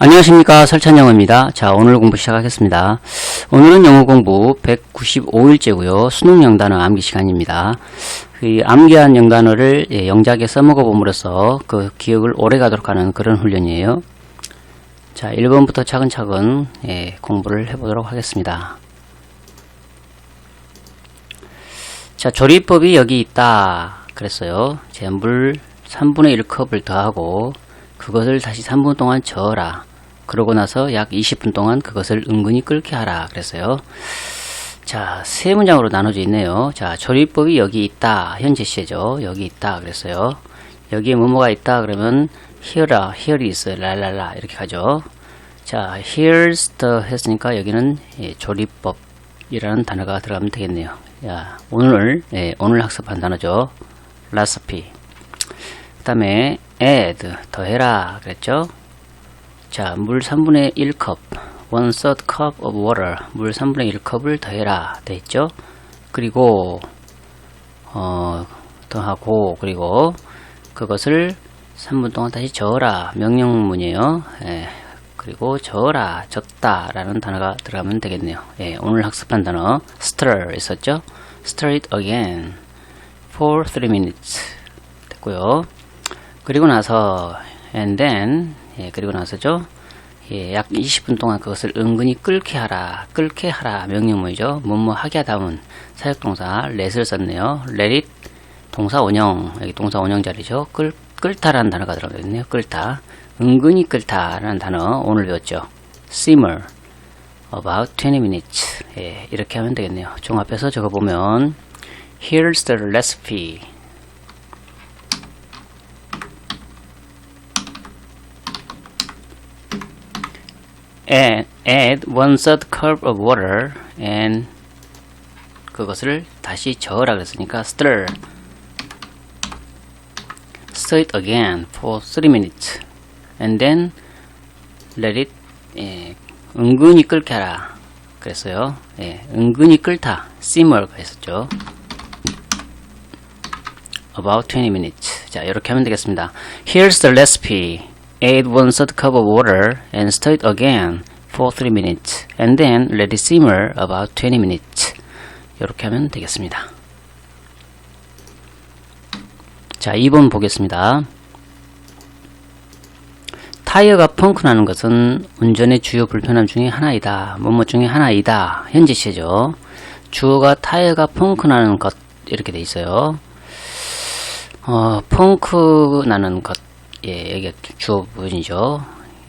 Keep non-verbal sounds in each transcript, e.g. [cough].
안녕하십니까 설찬영어입니다. 자 오늘 공부 시작하겠습니다. 오늘은 영어 공부 195일째고요. 수능 영단어 암기 시간입니다. 이 암기한 영단어를 예, 영작에 써먹어 봄으로써 그 기억을 오래 가도록 하는 그런 훈련이에요. 자 1번부터 차근차근 예, 공부를 해보도록 하겠습니다. 자 조리법이 여기 있다 그랬어요. 제물 3분의 1컵을 더하고 그것을 다시 3분 동안 저어라. 그러고 나서 약 20분 동안 그것을 은근히 끓게 하라. 그랬어요. 자, 세 문장으로 나눠져 있네요. 자, 조리법이 여기 있다. 현재 시제죠. 여기 있다. 그랬어요. 여기에 뭐뭐가 있다. 그러면 here라, here is, 랄랄라. 이렇게 가죠. 자, here's the 했으니까 여기는 예, 조리법이라는 단어가 들어가면 되겠네요. 야, 오늘, 예, 오늘 학습한 단어죠. recipe. 그 다음에 add 더해라 그랬죠? 자 물 3분의 1컵 one third cup of water. 물 3분의 1컵을 더해라. 돼 있죠? 그리고 어 더하고 그리고 그것을 3분 동안 다시 저어라. 명령문이에요. 예, 그리고 저어라. 졌다. 라는 단어가 들어가면 되겠네요. 예, 오늘 학습한 단어 stir 있었죠? stir it again for 3 minutes. 됐고요 그리고 나서 and then 예, 그리고 나서죠. 예, 약 20분 동안 그것을 은근히 끓게 하라. 끓게 하라 명령문이죠. 뭐뭐 하게 하다면 사역동사 let을 썼네요. let it 동사 원형 여기 동사 원형 자리죠. 끓 끓다라는 단어가 들어가 있네요. 끓다. 은근히 끓다라는 단어 오늘 배웠죠. simmer about 20 minutes. 예, 이렇게 하면 되겠네요. 종합해서 적어 보면 here's the recipe. And add one third cup of water and 그것을 다시 저으라 그랬으니까 stir stir it again for 3 minutes and then let it 예, 은근히 끓게 하라 그랬어요 예, 은근히 끓다 simmer가 있었죠 about 20 minutes 자 이렇게 하면 되겠습니다 here's the recipe Add one third cup of water and stir it again for 3 minutes and then let it simmer about 20 minutes. 이렇게 하면 되겠습니다. 자, 2번 보겠습니다. 타이어가 펑크 나는 것은 운전의 주요 불편함 중에 하나이다. 뭐뭐 중에 하나이다. 현재 시제죠. 주어가 타이어가 펑크 나는 것 이렇게 돼 있어요. 어, 펑크 나는 것 예, 여기가 주어 부분이죠.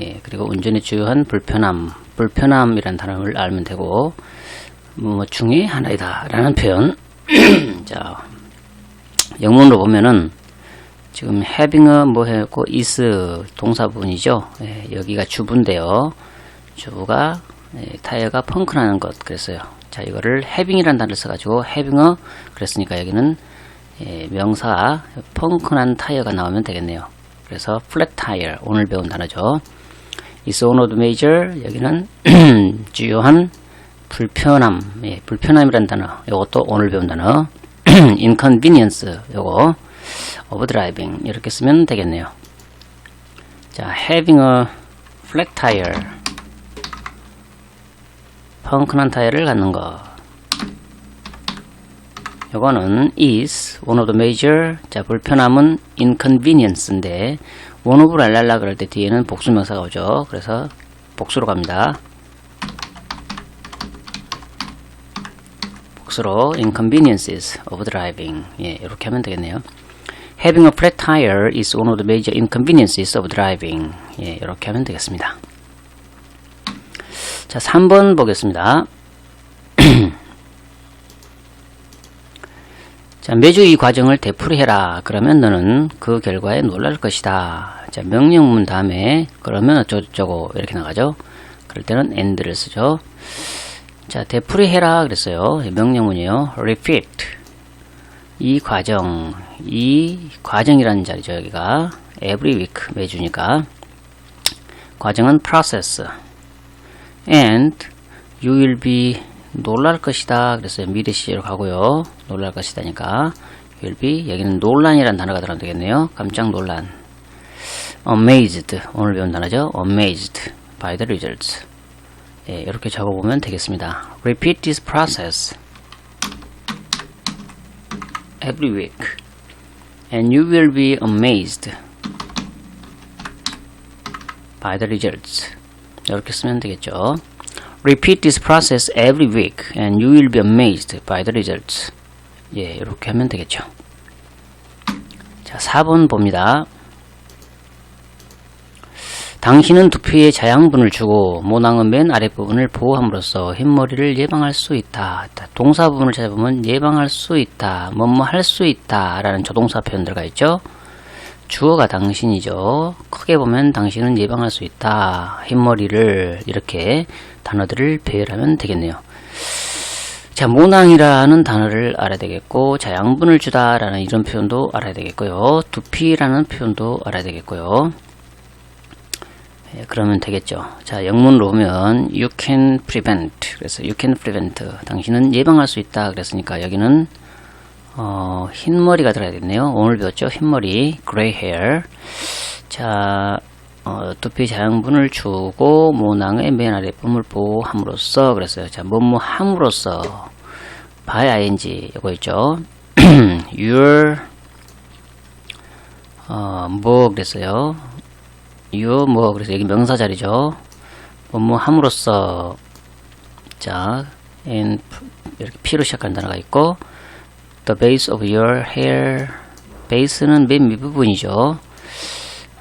예, 그리고 운전의 주요한 불편함, 불편함이라는 단어를 알면 되고, 뭐, 중에 하나이다. 라는 표현. [clears throat] 자, 영문으로 보면은, 지금 having a 뭐 했고, is 동사 부분이죠. 예, 여기가 주부인데요. 주부가, 예, 타이어가 펑크나는 것. 그랬어요. 자, 이거를 having이라는 단어를 써가지고, having a, 그랬으니까 여기는, 예, 명사, 펑크난 타이어가 나오면 되겠네요. 그래서 flat tire 오늘 배운 단어죠. is one of major 여기는 주요한 불편함 예, 불편함이란 단어 이것도 오늘 배운 단어 inconvenience 요거 of driving 이렇게 쓰면 되겠네요. 자 having a flat tire 펑크난 타이어를 갖는 거 요거는 is one of the major 자 불편함은 inconvenience인데 one of 랄랄라 그럴 때 뒤에는 복수명사가 오죠 그래서 복수로 갑니다 복수로 inconveniences of driving 예 이렇게 하면 되겠네요 having a flat tire is one of the major inconveniences of driving 예 이렇게 하면 되겠습니다 자 3번 보겠습니다 자, 매주 이 과정을 되풀이 해라. 그러면 너는 그 결과에 놀랄 것이다. 자, 명령문 다음에 그러면 어쩌고저쩌고 이렇게 나가죠. 그럴 때는 and를 쓰죠. 자, 되풀이 해라 그랬어요. 명령문이요. repeat. 이 과정, 이 과정이라는 자리죠. 여기가 every week 매주니까 과정은 process. and you will be 놀랄 것이다. 그래서 미래 시제로 가고요. 놀랄 것이다니까. be 여기는 논란이라는 단어가 들어가면 되겠네요. 깜짝 논란. amazed 오늘 배운 단어죠. amazed by the results. 예, 이렇게 적어보면 되겠습니다. Repeat this process every week, and you will be amazed by the results. 이렇게 쓰면 되겠죠. Repeat this process every week, and you will be amazed by the results. 예, 이렇게 하면 되겠죠. 자, 4번 봅니다. 당신은 두피에 자양분을 주고 모낭은 맨 아랫부분을 보호함으로써 흰머리를 예방할 수 있다. 동사 부분을 찾아보면 예방할 수 있다. 뭐뭐 할 수 있다. 라는 조동사 표현 들어가 있죠. 주어가 당신이죠. 크게 보면 당신은 예방할 수 있다. 흰머리를 이렇게 단어들을 배열하면 되겠네요. 자, 모낭이라는 단어를 알아야 되겠고, 자, 양분을 주다 라는 이런 표현도 알아야 되겠고요. 두피라는 표현도 알아야 되겠고요. 예, 그러면 되겠죠. 자, 영문으로 보면 you can prevent. 그래서 you can prevent. 당신은 예방할 수 있다. 그랬으니까 여기는 어, 흰머리가 들어야겠네요. 오늘 배웠죠. 흰머리, gray hair. 자, 어, 두피 자양분을 주고 모낭의 맨 아래 뿜을 보호함으로써 그랬어요. 자, 뭐뭐 함으로써 by ing 이거 있죠. [clears throat] your 어, 뭐 그랬어요. your 뭐 그래서 여기 명사 자리죠. 뭐뭐 함으로써 자, and 이렇게 P로 시작한 단어가 있고 the base of your hair 베이스는 맨 밑부분이죠.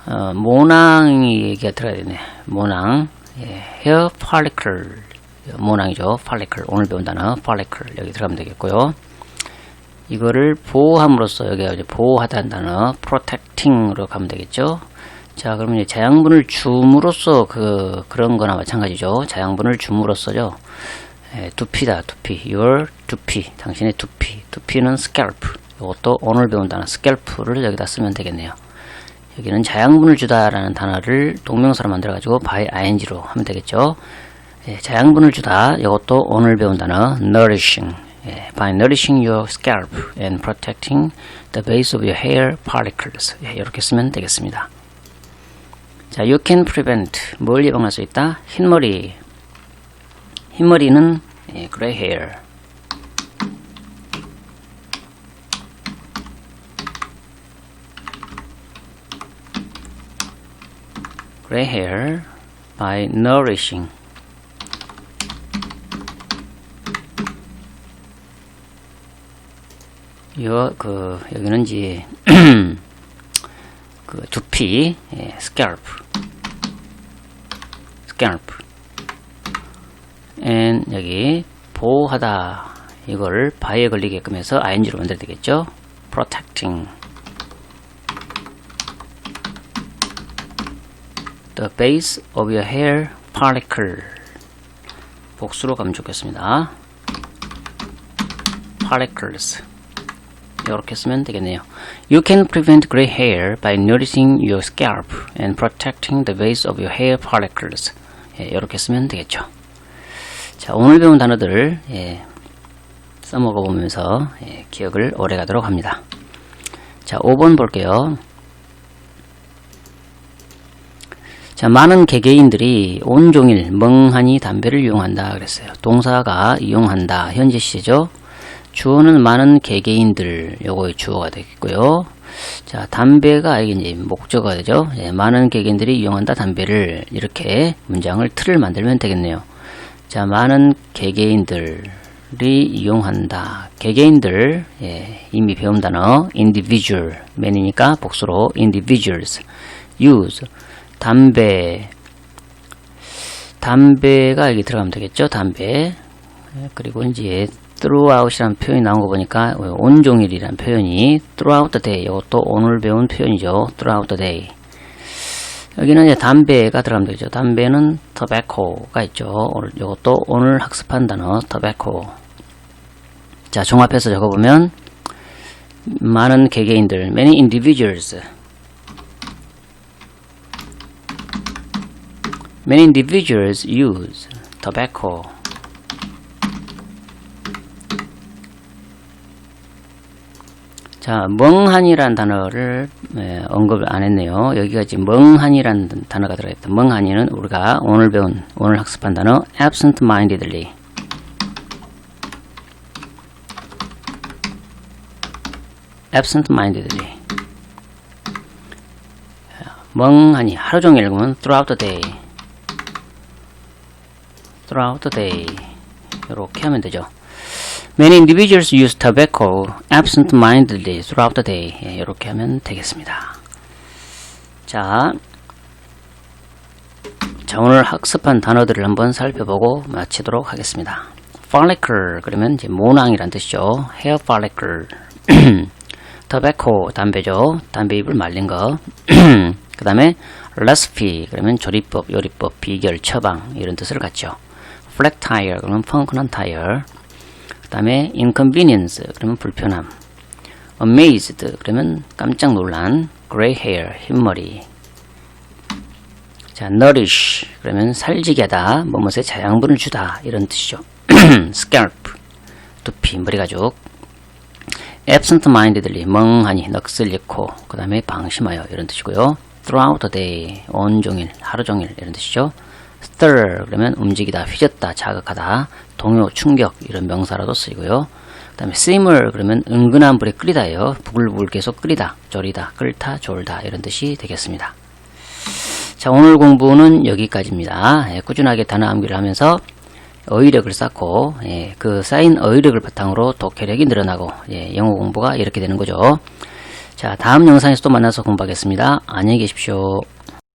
어, 모낭이 얘기가 들어야 되네. 모낭. 예, hair follicle. 모낭이죠. follicle. 오늘 배운 단어 follicle. 여기 들어가면 되겠고요. 이거를 보호함으로써 여기가 이제 보호하다는 단어 protecting으로 가면 되겠죠. 자, 그러면 이제 자양분을 줌으로써 그 그런 거나 마찬가지죠. 자양분을 줌으로써죠. 예, 두피다, 두피. your 두피. 당신의 두피. 두피는 scalp. 이것도 오늘 배운 단어 scalp를 여기다 쓰면 되겠네요. 여기는 자양분을 주다라는 단어를 동명사로 만들어가지고 by ing로 하면 되겠죠. 예, 자양분을 주다. 이것도 오늘 배운 단어 nourishing. 예, by nourishing your scalp and protecting the base of your hair particles. 예, 이렇게 쓰면 되겠습니다. 자, you can prevent. 뭘 예방할 수 있다? 흰머리. 흰머리는 예, gray hair. Gray hair by nourishing. 이거 그 여기는 이제 그 두피 예, scalp scalp and 여기 보호하다 이걸 바에 걸리게끔 해서 ing로 만들어야 되겠죠 protecting the base of your hair follicle 복수로 가면 좋겠습니다 follicles 이렇게 쓰면 되겠네요. You can prevent gray hair by nourishing your scalp and protecting the base of your hair follicles. 예, 이렇게 쓰면 되겠죠. 자, 오늘 배운 단어들 예, 써먹어 보면서 예, 기억을 오래 가도록 합니다. 자, 5번 볼게요. 자, 많은 개개인들이 온종일 멍하니 담배를 이용한다 그랬어요. 동사가 이용한다. 현재 시제죠. 주어는 많은 개개인들 요거 주어가 되겠고요. 자 담배가 이제 목적어가 되죠. 예, 많은 개개인들이 이용한다 담배를 이렇게 문장을 틀을 만들면 되겠네요. 자 많은 개개인들이 이용한다. 개개인들 예, 이미 배운 단어 individual 맨이니까 복수로 individuals use 담배 담배가 여기 들어가면 되겠죠. 담배 예, 그리고 이제 throughout이라는 표현이 나온 거 보니까 온종일이라는 표현이 throughout the day 이것도 오늘 배운 표현이죠. throughout the day 여기는 이제 담배가 들어가면 되죠. 담배는 tobacco가 있죠. 오늘 이것도 오늘 학습한 단어 tobacco 자 종합해서 적어보면 많은 개개인들 many individuals many individuals use tobacco 자, 멍하니란 단어를 예, 언급을 안 했네요. 여기가 지금 멍하니란 단어가 들어있다. 멍하니는 우리가 오늘 배운, 오늘 학습한 단어 absent-mindedly. absent-mindedly. 멍하니 하루 종일 읽으면 throughout the day. Throughout the day. 이렇게 하면 되죠. Many individuals use tobacco absent-mindedly throughout the day. 예, 이렇게 하면 되겠습니다. 자, 자 오늘 학습한 단어들을 한번 살펴보고 마치도록 하겠습니다. follicle 그러면 이제 모낭이란 뜻이죠. hair follicle. tobacco 담배죠. 담배 잎을 말린 거. 그 다음에 recipe 그러면 조리법, 요리법, 비결, 처방 이런 뜻을 갖죠. Flat tire 그러면 펑크난 타이어. 그 다음에 inconvenience 그러면 불편함. amazed 그러면 깜짝 놀란. gray hair 흰머리. 자 nourish 그러면 살지게 하다 뭐뭇에 자양분을 주다 이런 뜻이죠. [clears throat] scalp 두피 머리 가죽. absent-mindedly 멍하니 넋을 잃고 그 다음에 방심하여 이런 뜻이고요. throughout the day 온종일 하루 종일 이런 뜻이죠 stir 그러면 움직이다 휘젓다 자극하다 동요 충격 이런 명사로도 쓰이고요. 그 다음에 simmer 그러면 은근한 불에 끓이다예요. 부글부글 계속 끓이다 졸이다 끓다 졸다 이런 뜻이 되겠습니다. 자 오늘 공부는 여기까지입니다. 예, 꾸준하게 단어 암기를 하면서 어휘력을 쌓고 예, 그 쌓인 어휘력을 바탕으로 독해력이 늘어나고 예, 영어 공부가 이렇게 되는 거죠. 자 다음 영상에서 또 만나서 공부하겠습니다. 안녕히 계십시오